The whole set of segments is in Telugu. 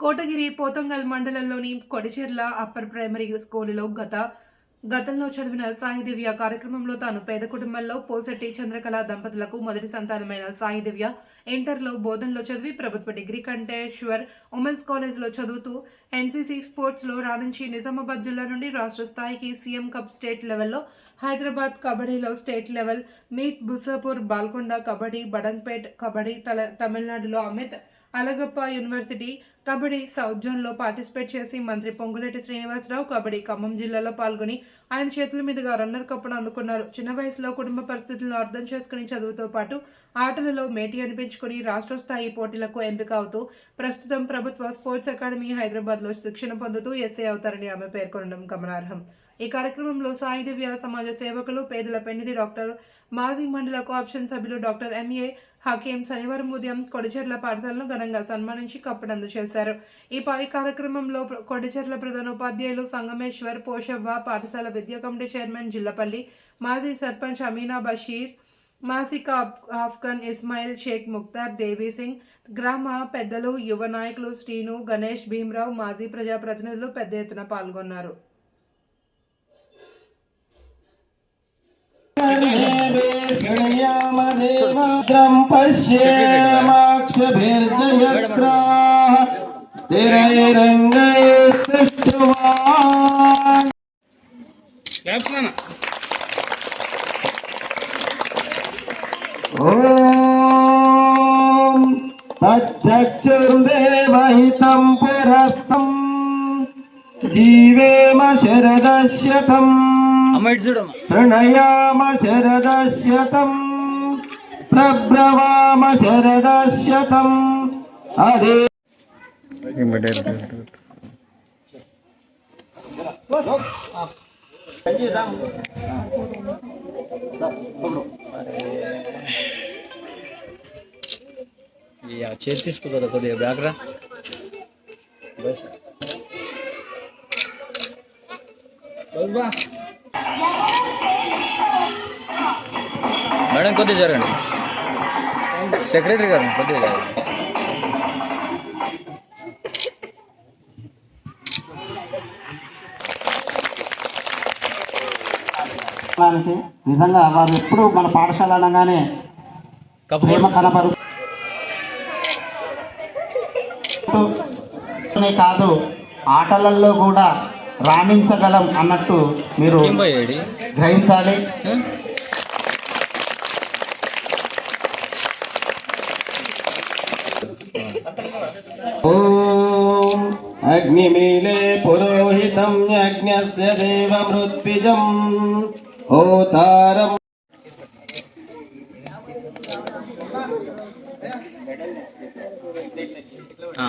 కోటగిరి పోతంగల్ మండలంలోని కొడిచెర్ల అప్పర్ ప్రైమరీ స్కూలులో గత గతంలో చదివిన సాయిదివ్య కార్యక్రమంలో తాను పేద కుటుంబంలో పోసెట్టి చంద్రకళ దంపతులకు మొదటి సంతానమైన సాయిదివ్య ఇంటర్లో బోధనలో చదివి ప్రభుత్వ డిగ్రీ కంటేశ్వర్ ఉమెన్స్ కాలేజ్లో చదువుతూ ఎన్సీసీ స్పోర్ట్స్లో రాణించి నిజామాబాద్ జిల్లా నుండి రాష్ట్ర స్థాయికి సీఎం కప్ స్టేట్ లెవెల్లో హైదరాబాద్ కబడ్డీలో state level meet Busapur Balkonda kabaddi Badanpet kabaddi తల తమిళనాడులో అమిత్ అలగప్ప యూనివర్సిటీ కబడ్డీ సౌత్ జోన్లో పార్టిసిపేట్ చేసి మంత్రి పొంగులేటి శ్రీనివాసరావు కబడ్డీ ఖమ్మం జిల్లాలో పాల్గొని ఆయన చేతుల మీదుగా రన్నర్ కప్పును అందుకున్నారు. చిన్న వయసులో కుటుంబ పరిస్థితులను అర్థం చేసుకుని చదువుతో పాటు ఆటలలో మేటి అనిపించుకుని రాష్ట్ర స్థాయి పోటీలకు ఎంపిక అవుతూ ప్రస్తుతం ప్రభుత్వ స్పోర్ట్స్ అకాడమీ హైదరాబాద్లో శిక్షణ పొందుతూ ఎస్ఏ అవుతారని ఆమె పేర్కొనడం గమనార్హం. ఈ కార్యక్రమంలో సాయి సమాజ సేవకులు పేదల పెన్నిధి డాక్టర్ మాజీ మండల కోఆప్షన్ సభ్యులు డాక్టర్ ఎంఏ హకీం శనివారం ఉదయం కొడిచెర్ల పాఠశాలను ఘనంగా సన్మానించి కప్పును చేశారు. ఈ పై కార్యక్రమంలో కొడిచెర్ల ప్రధాన ఉపాధ్యాయులు సంగమేశ్వర్ పోషవ్వ పాఠశాల విద్యా కమిటీ చైర్మన్ జిల్లపల్లి మాజీ సర్పంచ్ అమీనా బషీర్ మాసిక ఆఫ్ఘన్ ఇస్మాయిల్ షేక్ ముక్తార్ దేవీ సింగ్ గ్రామ పెద్దలు యువ నాయకులు శ్రీను గణేష్ భీమరావు మాజీ ప్రజాప్రతినిధులు పెద్ద ఎత్తున పాల్గొన్నారు. गणयामदेवद्रं पश्येमाक्षभिर्जयत्राः तिरैरङ्गैस्तुष्टुवान् ॐ तच्चक्षुर्देवहितं पुरस्तम् जीवेम शरदश्यतम् ప్రణయామ శరదశతం ప్రబ్రవామ శరదశతం అదే. చేతి తీసుకుంటారా కొద్దిగా బ్యాగ్ రా. మేడం కొద్దిగా జరగండి. సెక్రటరీ గారు కొద్దిగా జరగండి. నిజంగా వారు ఎప్పుడు మన పాఠశాల అనగానే ప్రేమ కనపరు కాదు ఆటలలో కూడా రాణించగలం అన్నట్టు మీరు గ్రహించాలి. అగ్నిమీలే పురోహితం యజ్ఞస్య దేవమృత్పిజం ఓతారం ఆ.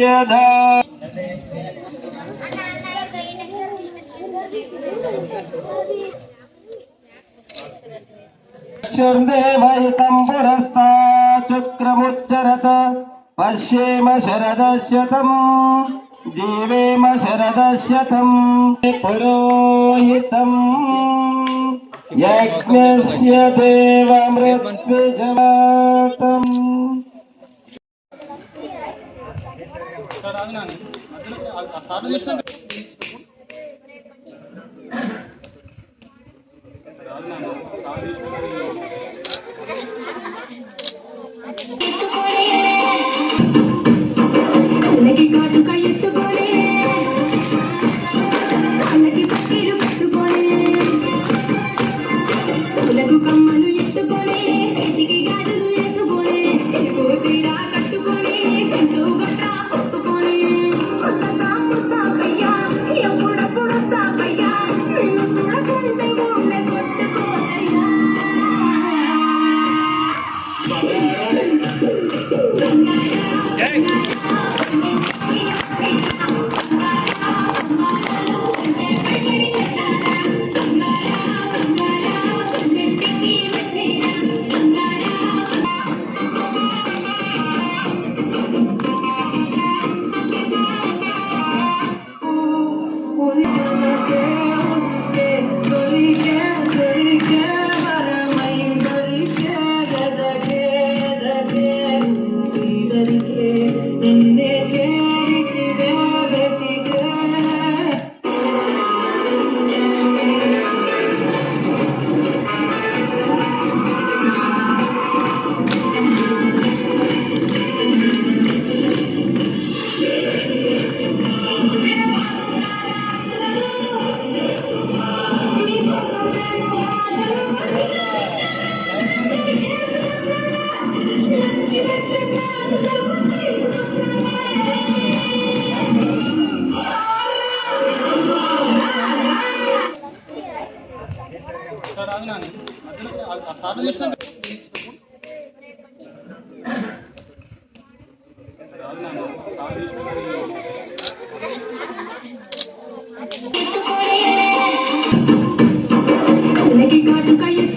यदा चक्षुर्देवहितं पुरस्ता शुक्रमुच्चरत पश्येम शरदश्यतम् जीवेम शरदश्यतम् पुरोहितम् यज्ञस्य देवमृत्युजमातम् సార్ minute. కాటు కాయ